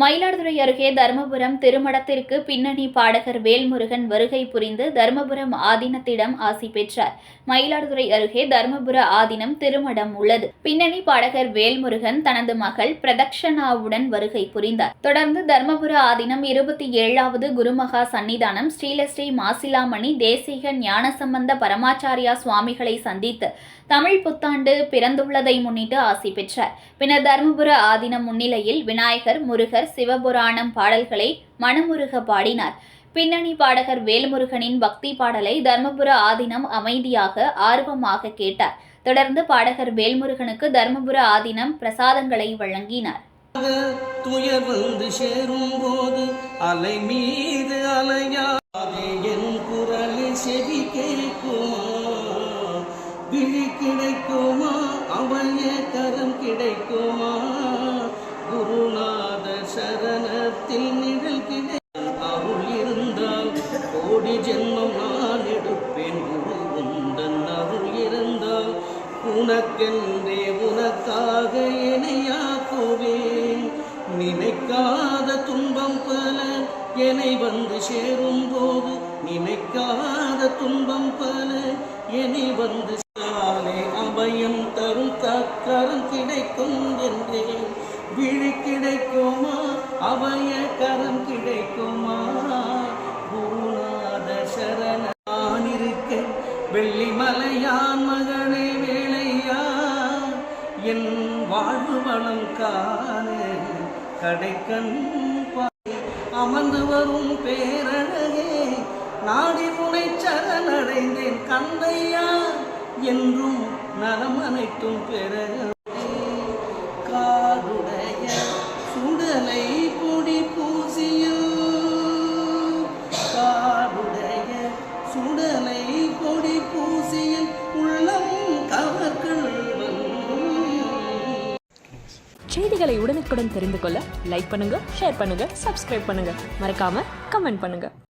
மயிலாடுதுறை அருகே தருமபுரம் திருமடத்திற்கு பின்னணி பாடகர் வேல்முருகன் வருகை புரிந்து தருமபுரம் ஆதீனத்திடம் ஆசி பெற்றார். மயிலாடுதுறை அருகே தருமபுர ஆதீனம் திருமடம் உள்ளது. பின்னணி பாடகர் வேல்முருகன் தனது மகள் பிரதக்ஷனாவுடன் வருகை புரிந்தார். தொடர்ந்து தருமபுர ஆதீனம் இருபத்தி ஏழாவது குருமகா சன்னிதானம் ஸ்ரீலஸ்ரீ மாசிலாமணி தேசிக ஞானசம்பந்த பரமாச்சாரியா சுவாமிகளை சந்தித்து தமிழ் புத்தாண்டு பிறந்துள்ளதை முன்னிட்டு ஆசி பெற்றார். பின்னர் தருமபுர ஆதீனம் முன்னிலையில் விநாயகர் முருகர் சிவபுராணம் பாடல்களை மனமுருக பாடினார். பின்னணி பாடகர் வேல்முருகனின் பக்தி பாடலை தர்மபுர ஆதீனம் அமைதியாக ஆர்வமாக கேட்டார். தொடர்ந்து பாடகர் வேல்முருகனுக்கு தர்மபுர ஆதீனம் பிரசாதங்களை வழங்கினார். துயர் வந்து சேரும் போது அலை மீது அலையாதே என் குரலில் செவி கேட்குமா? விழி கிடைக்குமா? அவய கரம் கிடைக்குமா? சரணத்தில் நிழல் கிடை அருள் இருந்தால் கோடி ஜென்மம் நான் எடுப்பேன் குரு உந்தன் அருள் இருந்தால் உனக்கென்றே உனக்காக இணையாக்குவேன் நினைக்காத துன்பம் பல என்னை வந்து சேரும் போது நினைக்காத துன்பம் பல என்னை வந்து சாலே அபயம் தரும் தக்கரம் கிடைக்கும் என்றேன் விழி கிடைக்குமா? அபய கரம் கிடைக்குமா? குருநாத சரண இருக்க வெள்ளி மலையான் மகனே வேலையா? என் வாழ்வு வளம் காண கடைக்கண் பாய் அமர்ந்து வரும் பேரழகே நாடி முனை சரணடைந்தேன் கந்தையா? என்றும் நலம் அனைத்தும் பெற சுடலை பொடி பூசியில் உள்ளம் செய்திகளை உடனுக்குடன் தெரிந்து கொள்ள லைக் பண்ணுங்க ஷேர் பண்ணுங்க சப்ஸ்கிரைப் பண்ணுங்க. மறக்காம கமெண்ட் பண்ணுங்க.